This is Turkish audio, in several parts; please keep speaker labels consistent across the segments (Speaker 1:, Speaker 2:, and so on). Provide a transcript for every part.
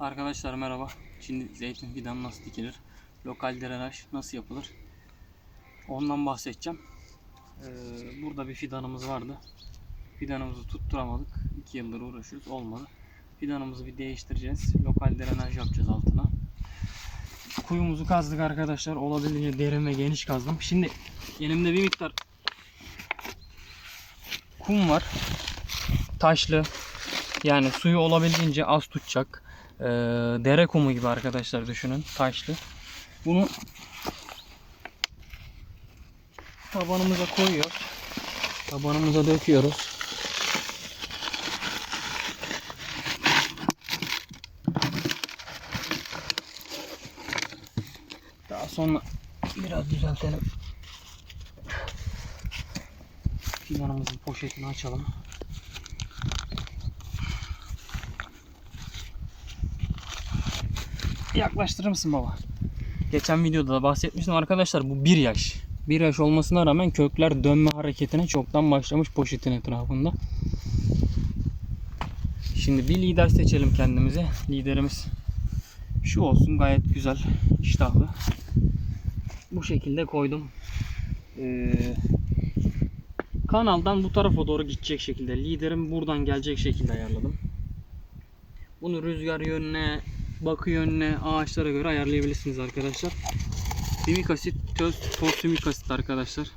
Speaker 1: Arkadaşlar merhaba. Şimdi zeytin fidanı nasıl dikilir? Lokal drenaj nasıl yapılır? Ondan bahsedeceğim. Ee, burada bir fidanımız vardı. Fidanımızı tutturamadık. 2 yıldır uğraşıyoruz. Olmadı. Fidanımızı bir değiştireceğiz. Lokal drenaj yapacağız altına. Kuyumuzu kazdık arkadaşlar. Olabildiğince derin ve geniş kazdım. Şimdi elimde bir miktar kum var. Taşlı. Yani suyu olabildiğince az tutacak. Ee, dere kumu gibi arkadaşlar düşünün. Taşlı. Bunu tabanımıza koyuyoruz. Tabanımıza döküyoruz. Daha sonra biraz düzeltelim. Fidanımızın poşetini açalım. Yaklaştırır mısın baba? Geçen videoda da bahsetmiştim arkadaşlar bu bir yaş. Bir yaş olmasına rağmen kökler dönme hareketine çoktan başlamış poşetin etrafında. Şimdi bir lider seçelim kendimize. Liderimiz şu olsun gayet güzel iştahlı. Bu şekilde koydum. Ee, kanaldan bu tarafa doğru gidecek şekilde liderim buradan gelecek şekilde ayarladım. Bunu rüzgar yönüne, bakı yönüne, ağaçlara göre ayarlayabilirsiniz arkadaşlar. Simik asit, toz, toz simik asit arkadaşlar.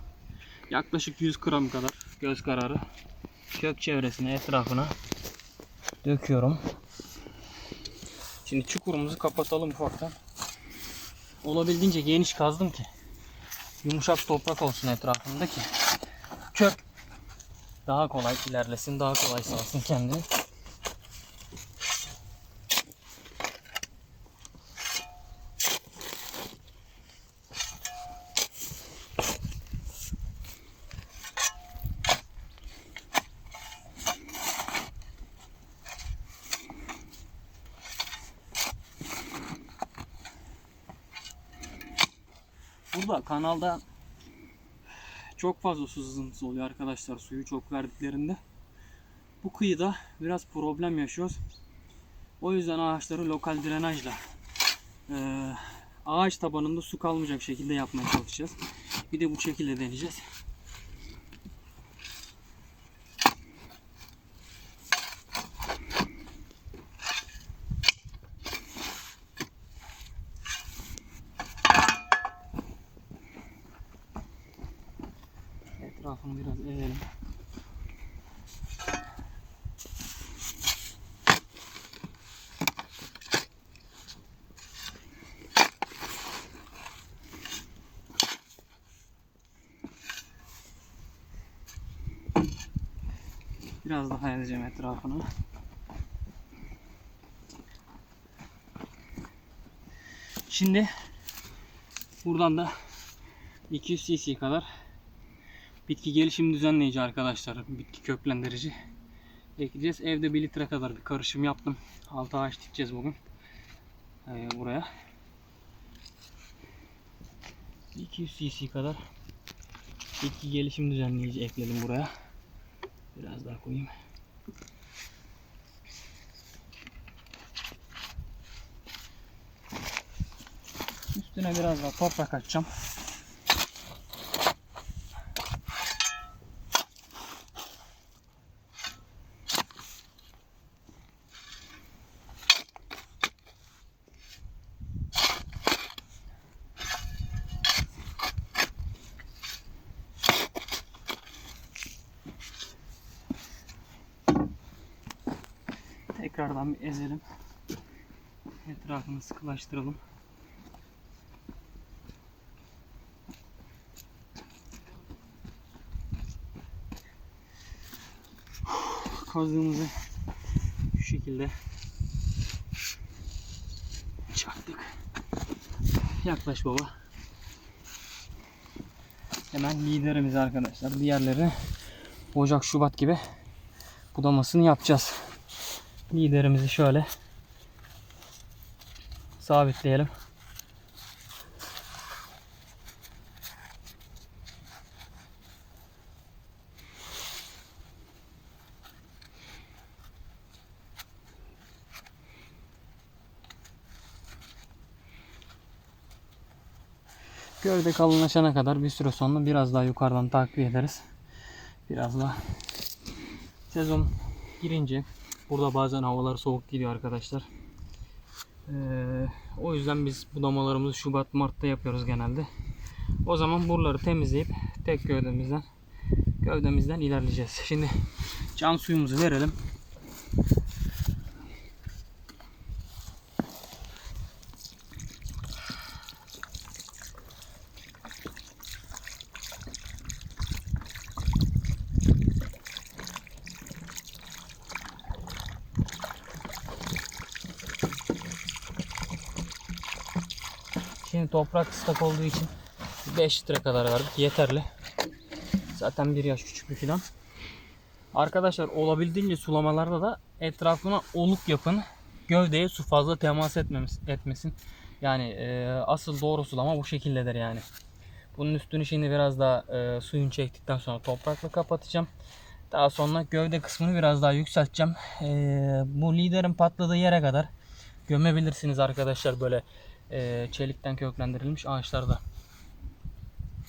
Speaker 1: Yaklaşık 100 gram kadar göz kararı. Kök çevresine, etrafına döküyorum. Şimdi çukurumuzu kapatalım ufaktan. Olabildiğince geniş kazdım ki yumuşak toprak olsun etrafında ki kök daha kolay ilerlesin, daha kolay salsın kendini. Burada kanalda çok fazla su sızıntısı oluyor arkadaşlar suyu çok verdiklerinde. Bu kıyıda biraz problem yaşıyoruz. O yüzden ağaçları lokal drenajla e, ağaç tabanında su kalmayacak şekilde yapmaya çalışacağız. Bir de bu şekilde deneyeceğiz. Etrafını biraz ezelim. Biraz daha ezeceğim etrafını. Şimdi buradan da 200 cc kadar bitki gelişim düzenleyici arkadaşlar. Bitki köklendirici ekleyeceğiz. Evde 1 litre kadar bir karışım yaptım. 6 ağaç dikeceğiz bugün. Ee, buraya. 200 cc kadar bitki gelişim düzenleyici ekledim buraya. Biraz daha koyayım. Üstüne biraz daha toprak atacağım. Tekrardan bir ezelim. Etrafını sıkılaştıralım. Kazdığımızı şu şekilde çaktık. Yaklaş baba. Hemen liderimiz arkadaşlar. Diğerleri Ocak Şubat gibi budamasını yapacağız liderimizi şöyle sabitleyelim. Gövde kalınlaşana kadar bir süre sonra biraz daha yukarıdan takviye ederiz. Biraz daha sezon girince burada bazen havalar soğuk geliyor arkadaşlar. Ee, o yüzden biz budamalarımızı Şubat Mart'ta yapıyoruz genelde. O zaman buraları temizleyip tek gövdemizden gövdemizden ilerleyeceğiz. Şimdi can suyumuzu verelim. Şimdi toprak ıslak olduğu için 5 litre kadar verdik. Yeterli. Zaten bir yaş küçük bir fidan. Arkadaşlar olabildiğince sulamalarda da etrafına oluk yapın. Gövdeye su fazla temas etmesin. Yani e, asıl doğru sulama bu şekildedir yani. Bunun üstünü şimdi biraz daha e, suyun çektikten sonra toprakla kapatacağım. Daha sonra gövde kısmını biraz daha yükselteceğim. E, bu liderin patladığı yere kadar gömebilirsiniz arkadaşlar böyle çelikten köklendirilmiş ağaçlarda.